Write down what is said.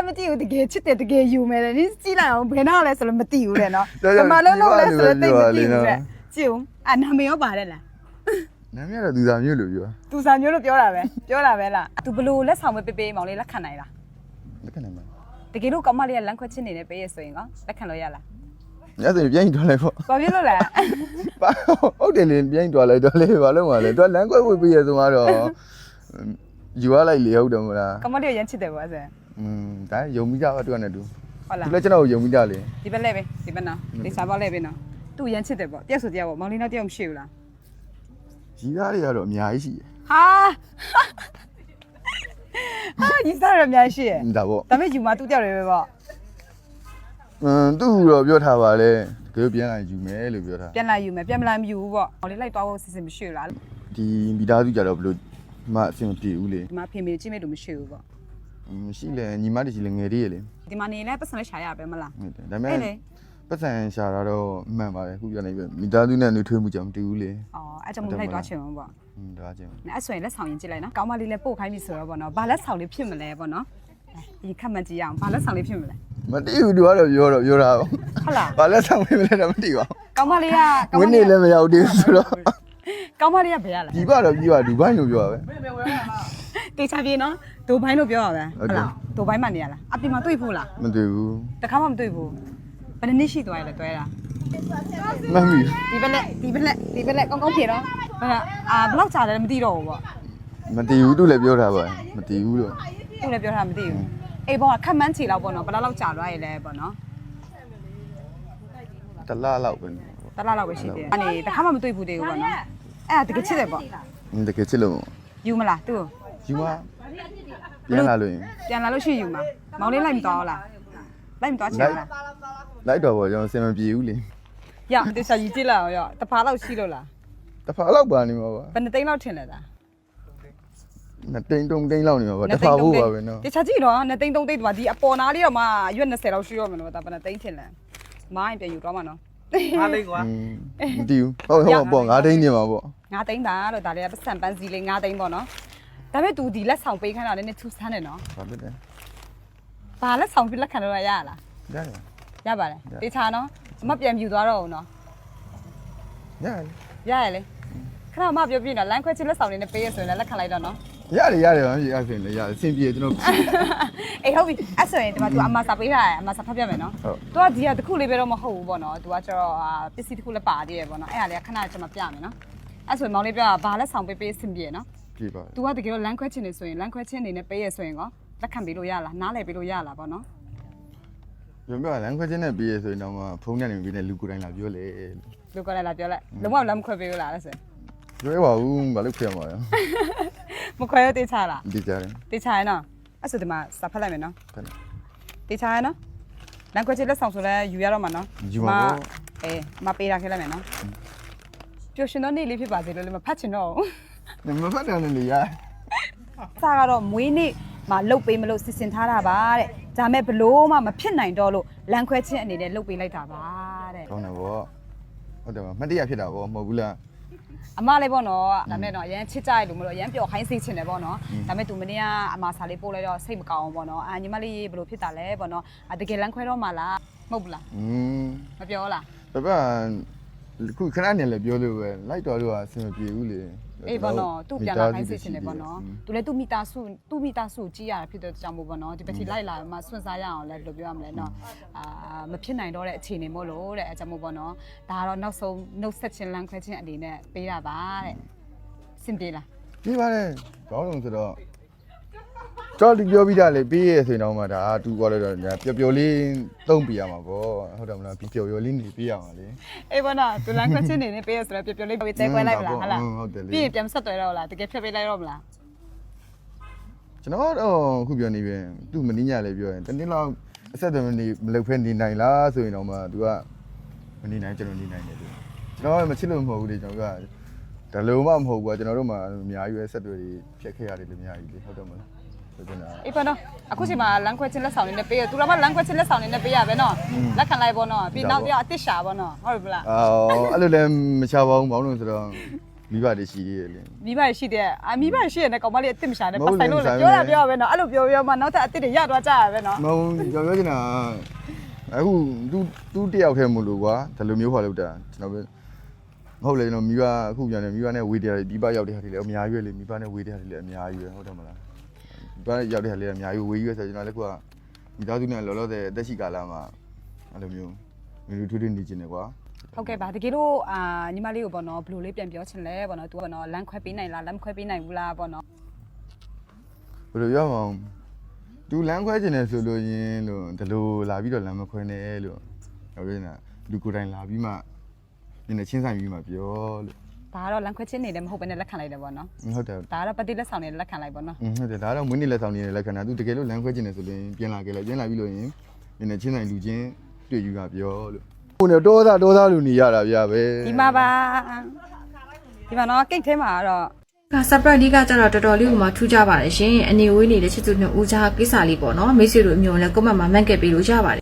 လည်းမသိဘူးတကယ်ချစ်တယ်တကယ်ယူမယ်လေနင်းကြည့်လိုက်အောင်ဘယ်တော့လဲဆိုလို့မသိဘူးတဲ့နော်ဘယ်မှာလုံးလုံးလဲဆိုလို့သိမသိဘူးတဲ့ကြည့်ဦးအနာမည်ရောပါတယ်လားနာမည်ကတော့သူစားမျိုးလို့ပြောသူစာမျိုးလို့ပြောတာပဲပြောတာပဲလားသူဘလို့လက်ဆောင်ပဲပေးပေးမောင်လေးလက်ခံနိုင်လားလက်ခံနိုင်မှာတကယ်လို့ကောင်မလေးကလမ်းခွဲချင်းနေနေပေးရဆိုရင်ကောလက်ခံလို့ရလားညဆိုရင်ပြန်ရင်ထွက်လိုက်ပေါ့ဘာဖြစ်လို့လဲပါဟုတ်တယ်လေပြန်ရင်ထွက်လိုက်တော့လေဘာလို့မလဲသူကလမ်းကွဲဝေးပြီးရဆိုမှတော့ယူရလိုက်လေဟုတ်တယ်မလားကောင်မလေးကရမ်းချစ်တယ်ပေါ့အဲ့ဒါ อืมဒါယုံမိကြပါတူကနဲ့တူဟုတ်လားသူလည်းကျွန်တော်ကိုယုံမိကြလေဒီဘက်လဲပဲဒီဘက်နော်ဒီစားဘောက်လဲပဲနော်သူ့ရန်ချစ်တယ်ပေါ့တယောက်ဆိုတယောက်ပေါ့မောင်လေးနောက်တယောက်မရှိဘူးလားရီးသားတွေကတော့အများကြီးရှိတယ်ဟာဟာရီးသားတွေအများကြီးရှိတယ်ဒါပေါ့ဒါပေမဲ့ယူမသူ့တယောက်တွေပဲပေါ့အင်းသူ့တော့ပြောထားပါလေကလေးပြန်လာယူမယ်လို့ပြောထားပြန်လာယူမယ်ပြန်မလာမယူဘူးပေါ့မောင်လေးလိုက်သွားဖို့အစီအစဉ်မရှိဘူးလားဒီမိသားစုကြတော့ဘယ်လိုမှအဆင်မပြေဘူးလေဒီမှာဖေမေကြီးမဲ့လို့မရှိဘူးပေါ့ မရှိလဲညီမတွေရှိလဲငယ်သေးရလေဒီမှာနေလဲပတ်စံနဲ့ရှာရပဲမလားဟုတ်တယ်ဒါပေမဲ့ပတ်စံရှာတာတော့မှန်ပါတယ်အခုပြောနေပြီမိသားစုနဲ့နှွေးထွေးမှုကြောင့်မတူဘူးလေအော်အဲ့ကြောင့်မလိုက်သွားချင်ဘူးပေါ့อืมသွားချင်ဘူးအဲ့ဆိုရင်လက်ဆောင်ရင်ကြည့်လိုက်နော်ကောင်းမလေးလည်းပို့ခိုင်းပြီဆိုတော့ပေါ့နော်ဘာလက်ဆောင်လေးဖြစ်မလဲပေါ့နော်ဒီခက်မှန်ကြည့်ရအောင်ဘာလက်ဆောင်လေးဖြစ်မလဲမတည်ဘူးသူကတော့ပြောတော့ပြောတာပေါ့ဟုတ်လားဘာလက်ဆောင်လေးမလဲတော့မတည်ပါဘူးကောင်းမလေးကဝင်းနေလည်းမရောက်သေးဘူးဆိုတော့ကောင်းမလေးကဘယ်ရလဲဒီဘတော့ပြီးပါဒူဘိုင်းလို့ပြောတာပဲမင်းမဝဲရလား တေချာပြေနော်ဒိုဘိုင်းလို့ပြောရပဲဟုတ်တယ်ဒိုဘိုင်းမှနေရလားအပြင်မှာတွေ့ဖို့လားမတွေ့ဘူးတခါမှမတွေ့ဘူးဘယ်နှစ်နှစ်ရှိသွားရလဲတွဲတာမမှီဒီဘက်လက်ဒီဘက်လက်ဒီဘက်လက်ကောင်းကောင်းပြေတော့ဟာအာဘယ်လောက်ကြာတယ်မသိတော့ဘူးပေါ့မတည်ဘူးသူလည်းပြောတာပါမတည်ဘူးလို့သူလည်းပြောတာမသိဘူးအေးဘောကခက်မှန်းချီလောက်ပေါ့နော်ဘယ်လောက်လောက်ကြာသွားရလဲပေါ့နော်တလားလောက်ပဲတလားလောက်ပဲရှိသေးတယ်အနေတခါမှမတွေ့ဘူးတေဘူးပေါ့နော်အဲ့ဒါတကယ်ချစ်တယ်ပေါ့တကယ်ချစ်လို့ယူမလားသူ့ ယူမပြန်လာလို့ရင်ပြန်လာလို့ရှိယူမှာမောင်လေးလိုက်မသွားဘူးလားလိုက်မသွားချင်ဘူးလားလိုက်တော့ပေါ့ကျွန်တော်စင်မပြေဘူးလေရတေချာယူကြည့်လိုက်အောင်ရတဖာလောက်ရှိလို့လားတစ်ဖာလောက်ပါနေမှာပါဘယ်နှစ်သိန်းလောက်ထင်လဲသားနှစ်တိန်တုံတိန်လောက်နေမှာပါတစ်ဖာဖို့ပါပဲနော်တေချာကြည့်တော့နှစ်သိန်းသုံးသိန်းတော့ဒီအပေါ်နာလေးတော့မှရွက်20လောက်ရှိရောမယ်နော်ဒါဘယ်နှစ်သိန်းထင်လဲမိုင်းပြန်ယူတော့မှာနော်ဟာလေးကွာอืมမတည်ဘူးဟုတ်ဟုတ်ပေါ့ငါးတိန်နေမှာပေါ့ငါသိန်းတာလို့ဒါလေးကပတ်စံပန်းစီလေး9သိန်းပေါ့နော် ဒါပေမဲ့ तू ဒီလက်ဆောင်ပေးခိုင်းတာလည်းနည်းထူးဆန်းတယ်နော် ဘာဖြစ်လဲ ဘာလက်ဆောင်ပြလက်ခံတော့ရရလား ရတယ် ရပါတယ်တေချာနော်အမပြန်ပြူသွားတော့ဦးနော် ရတယ် ရရလေခဏမှပြောပြနော်လမ်းခွဲချစ်လက်ဆောင်လေးနဲ့ပေးရဆိုရင်လည်းလက်ခံလိုက်တော့နော် ရတယ်ရတယ်ပါမရှိအဲ့ဆိုရင်လည်းရတယ်အဆင်ပြေကျွန်တော် အေးဟုတ်ပြီအဲ့ဆိုရင်ဒီမှာ तू အမစာပေးထားတယ်အမစာဖတ်ပြမယ်နော် ဟုတ် तू ကဒီကတခုလေးပဲတော့မဟုတ်ဘူးပေါ့နော် तू ကကျတော့အာပစ္စည်းတခုလည်းပါသေးတယ်ပေါ့နော်အဲ့ဒါလေးကခဏကျွန်မပြမယ်နော်အဲ့ဆိုရင်မောင်လေးပြောတာဘာလက်ဆောင်ပေးပေးအဆင်ပြေနော် ပြေပါ तू ကတကယ်တော့လမ်းခွဲချင်နေဆိုရင်လမ်းခွဲချင်နေနဲ့ပေးရဆိုရင်ကောလက်ခံပေးလို့ရလားနားလည်ပေးလို့ရလားပေါ့နော်ပြောပြလမ်းခွဲချင်းနဲ့ပြေးရဆိုရင်တော့မှဖုန်းနဲ့နေပြီးနေလူကိုယ်တိုင်လာပြောလေလူကလည်းလာပြောလိုက်လုံးဝလမ်းမခွဲပေးဘူးလားအဲ့ဆိုရင်ပြောရပါဘူးဘာလို့ခွဲမှာလဲမခွဲရတေးချလားဒီကြတယ်တေးချရနော်အဲ့ဆိုဒီမှာစာဖတ်လိုက်မယ်နော်ဖက်နေ တေးချရနော်လမ်းခွဲချင်လက်ဆောင်ဆိုလဲယူရတော့မှာနော်ယူပါဘောအေးမပေးတာခဲလိုက်မယ်နော်ပျော် ရွှင်သောနေ့လေးဖြစ်ပါစေလို့လည်းမဖတ်ချင်တော့ဘူးမဖက်တယ်လေရစာကတော့မွေးနေ့မှာလှုပ်ပေးမလို့စီစဉ်ထားတာပါတဲ့ဒါမဲ့ဘလို့မှမဖြစ်နိုင်တော့လို့လမ်းခွဲချင်းအနေနဲ့လှုပ်ပေးလိုက်တာပါတဲ့ကောင်းတယ်ဗောဟုတ်တယ်ဗောမတရားဖြစ်တာဗောမဟုတ်ဘူးလားအမလေးပေါ့နော်ဒါမဲ့တော့အရန်ချစ်ကြရလို့မလို့အရန်ပျော်ခိုင်းစေချင်တယ်ပေါ့နော်ဒါမဲ့သူမနေ့ကအမစာလေးပို့လိုက်တော့စိတ်မကောင်းဘူးပေါ့နော်အာညီမလေးဘလို့ဖြစ်တာလဲပေါ့နော်အာတကယ်လမ်းခွဲတော့မှလားမဟုတ်ဘူးလားอืมမပြောလားဒါပေမဲ့ ခုခဏနေလည်းပြောလို့ပဲလိုက်တော်လို့ကအဆင်မပြေဘူးလေအေးပေါ့နော်သူ့ပြန်လာခိုင်းစေချင်တယ်ပေါ့နော်သူလည်းသူ့မိသားစုသူ့မိသားစုကြီးရတာဖြစ်တဲ့ကြောင့်မို့ပေါ့နော်ဒီပတိလိုက်လာမှစွန့်စားရအောင်လဲဘယ်လိုပြောရမလဲနော်အာမဖြစ်နိုင်တော့တဲ့အခြေအနေမို့လို့တဲ့အကြောင်းမို့ပေါ့နော်ဒါကတော့နောက်ဆုံးနှုတ်ဆက်ခြင်းလမ်းခွဲခြင်းအနေနဲ့ပေးတာပါတဲ့စင်ပြေလားပြေးပါတယ်ကောင်းလုံးဆိုတော့ တော်ဒီပြောပြီးတာလေပြေးရဆိုရင်တော့မှဒါတူသွားလို့တော့ပျော်ပျော်လေးသုံးပြရမှာဗောဟုတ်တယ်မလားပျော်ပျော်လေးနေပြေးရမှာလေအေးပေါ့နော်သူလမ်းခွဲခြင်းအနေနဲ့ပေးရဆိုတော့ပြပြလေးပေးတဲခွဲလိုက်မလားဟာလားဟုတ်တယ်လေပြီးရင်ပြန်ဆက်သွဲတော့လားတကယ်ဖြတ်ပေးလိုက်တော့မလားကျွန်တော်တော့အခုပြောနေပြန်သူ့မင်းညာလည်းပြောရင်တနေ့လောက်အဆက်အသွယ်မနေမလုပ်ဖဲနေနိုင်လားဆိုရင်တော့မှ तू ကမနေနိုင်ကျွန်တော်နေနိုင်တယ်သူကျွန်တော်ကမချစ်လို့မဟုတ်ဘူးလေကျွန်တော်ကဒါလုံးမမဟုတ်ဘူးကကျွန်တော်တို့မှအများကြီးပဲဆက်တွေဖြတ်ခဲ့ရတယ်လေအများကြီးလေဟုတ်တယ်မလား ဆိုတော့အေးပေါ့နော်အခုချိန်မှာလမ်းခွဲခြင်းလက်ဆောင်နေနဲ့ပေးရသူတော့မှလမ်းခွဲခြင်းလက်ဆောင်နေနဲ့ပေးရပဲနော်လက်ခံလိုက်ပေါ့နော်ပြီးနောက်ပြအစ်စ်ရှာပေါ့နော်ဟုတ်ပြီလားအော်အဲ့လိုလည်းမချပါဘူးဘောင်းလို့ဆိုတော့မိဘတွေရှိသေးတယ်လေမိဘရှိတဲ့အာမိဘရှိတဲ့ကောင်မလေးအစ်စ်မရှာနဲ့မဟုတ်ပတ်ဆိုင်လို့လေလေပြောတာပြောရပဲနော်အဲ့လိုပြောပြောမှနောက်ထပ်အစ်စ်တွေရသွားကြရပဲနော်မဟုတ်ပြောပြောချင်တာအခု तू तू တယောက်ထဲမို့လို့ကွာဒီလိုမျိုးခေါ်လို့တာကျွန်တော်ပဲမဟုတ်လေကျွန်တော်မိဘအခုပြန်နေမိဘနဲ့ဝေးတရားတွေဒီဘရောက်တဲ့ဟာတွေလည်းအများကြီးပဲလေမိဘနဲ့ဝေးတဲ့ဟာတွေလည်းအများကြီးပဲဟုတ်တယ်မလားမိ ဘရောက်တဲ့ဟာတွေလည်းအများကြီးဝေးကြီးပဲဆိုတော့ကျွန်တော်လည်းကွာမိသားစုနဲ့လောလောဆယ်အသက်ရှိကာလမှာအဲ့လိုမျိုးမျိုးထွေးထွေးနေချင်တယ်ကွာဟုတ်ကဲ့ပါတကယ်လို့အာညီမလေးကိုပေါ့နော်ဘယ်လိုလေးပြန်ပြောချင်လဲပေါ့နော်သူကပေါ့နော်လမ်းခွဲပေးနိုင်လားလမ်းမခွဲပေးနိုင်ဘူးလားပေါ့နော်ဘယ်လိုပြောမအောင်သူလမ်းခွဲကျင်တယ်ဆိုလို့ရင်လို့ဒီလိုလာပြီးတော့လမ်းမခွဲနဲ့လို့ပြောပြနေတာလူကိုယ်တိုင်လာပြီးမှနည်းနည်းချင်းဆိုင်ပြီးမှပြောလို့ ဒါကတော့လမ်းခွဲချင်းနေတယ်မဟုတ်ဘဲနဲ့လက်ခံလိုက်တယ်ပေါ့နော်ဟုတ်တယ်ဒါကတော့ပတိလက်ဆောင်နေလက်ခံလိုက်ပေါ့နော်อืมဟုတ်တယ်ဒါတော့မွေးနေ့လက်ဆောင်နေတဲ့လက္ခဏာသူတကယ်လို့လမ်းခွဲကျင်တယ်ဆိုရင်ပြန်လာခဲ့လိုက်ပြန်လာပြီးလို့ရင်နည်းနည်းချင်းဆိုင်လူချင်းတွေ့ယူတာပြောလို့ဟိုနေတောသားတောသားလူနေရတာဗျာပဲဒီမှာပါဒီမှာနော်ကိတ်ထဲမှာကတော့က surprise လေးကကြတော့တော်တော်လေးဟိုမှာထူးကြပါတယ်ရှင်အနေဝေးနေတဲ့ချစ်သူနှစ်ဦးကြားကိစ္စလေးပေါ့နော်မိတ်ဆွေတို့အမျိုးလည်း comment မှာမှတ်ခဲ့ပေးလို့ရပါတယ်